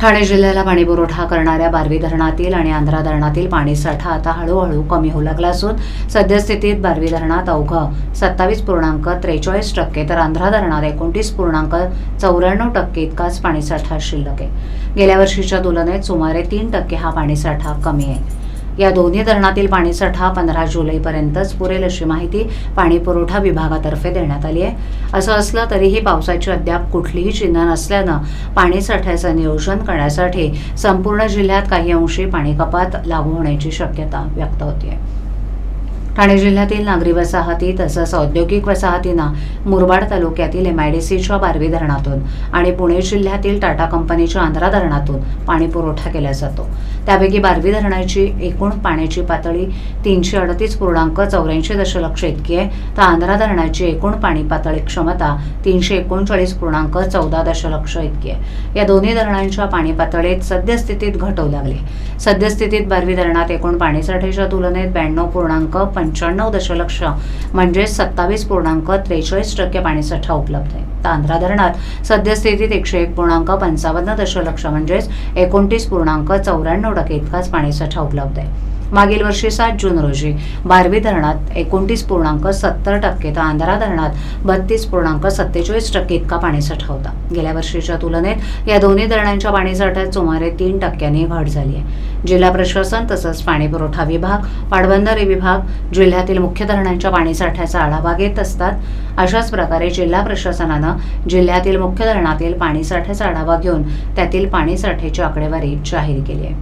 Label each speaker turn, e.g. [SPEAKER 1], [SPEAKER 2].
[SPEAKER 1] ठाणे जिल्ह्याला पाणीपुरवठा करणाऱ्या बारवी धरणातील आणि आंध्रा धरणातील पाणीसाठा आता हळूहळू कमी होऊ लागला असून सद्यस्थितीत बारवी धरणात अवघं सत्तावीस पूर्णांक त्रेचाळीस टक्के तर आंध्रा धरणात एकोणतीस पूर्णांक चौऱ्याण्णव टक्के इतकाच पाणीसाठा शिल्लक आहे. गेल्या वर्षीच्या तुलनेत सुमारे तीन टक्के हा पाणीसाठा कमी आहे. या दोन्ही धरणातील पाणीसाठा पंधरा जुलैपर्यंतच पुरेल अशी माहिती पाणीपुरवठा विभागातर्फे देण्यात आली आहे. असं असलं तरीही पावसाची अद्याप कुठलीही चिन्ह नसल्यानं पाणीसाठ्याचं नियोजन करण्यासाठी संपूर्ण जिल्ह्यात काही अंशी पाणी कपात लागू होण्याची शक्यता व्यक्त होते ठाणे जिल्ह्यातील नागरी वसाहती तसंच औद्योगिक वसाहतींना मुरबाड तालुक्यातील एम आय डी सीच्या बारवी धरणातून आणि पुणे जिल्ह्यातील टाटा कंपनीच्या आंध्रा धरणातून पाणी पुरवठा केला जातो. त्यापैकी बारवी धरणाची एकूण पाण्याची पातळी तीनशे अडतीस पूर्णांक चौऱ्याऐंशी दशलक्ष इतकी आहे. तर आंध्रा धरणाची एकूण पाणी पातळी क्षमता तीनशे एकोणचाळीस पूर्णांक चौदा दशलक्ष इतकी आहे. या दोन्ही धरणांच्या पाणी पातळीत सद्यस्थितीत घट होऊ लागली सद्यस्थितीत बारवी धरणात एकूण पाणीसाठ्याच्या तुलनेत ब्याण्णव पूर्णांक पंच्याण्णव दशलक्ष म्हणजे सत्तावीस पूर्णांक त्रेचाळीस टक्के पाणीसाठा उपलब्ध आहे. तर आंध्रा धरणात सद्यस्थितीत एकशे एक पूर्णांक पंचावन्न दशलक्ष म्हणजेच एकोणतीस पूर्णांक चौऱ्याण्णव टक्के इतकाच पाणीसाठा उपलब्ध आहे. मागील वर्षी सात जून रोजी बारवी धरणात एकोणतीस पूर्णांक सत्तर टक्के तर आंध्रा धरणात बत्तीस पूर्णांक सत्तेचाळीस टक्के इतका पाणीसाठा होता. गेल्या वर्षीच्या तुलनेत या दोन्ही धरणांच्या पाणीसाठ्यात सुमारे तीन टक्क्यांनी घट झाली आहे. जिल्हा प्रशासन तसंच पाणीपुरवठा विभाग पाटबंधारे विभाग जिल्ह्यातील मुख्य धरणांच्या पाणीसाठ्याचा आढावा घेत असतात. अशाच प्रकारे जिल्हा प्रशासनानं जिल्ह्यातील मुख्य धरणातील पाणीसाठ्याचा आढावा घेऊन त्यातील पाणीसाठ्याची आकडेवारी जाहीर केली आहे.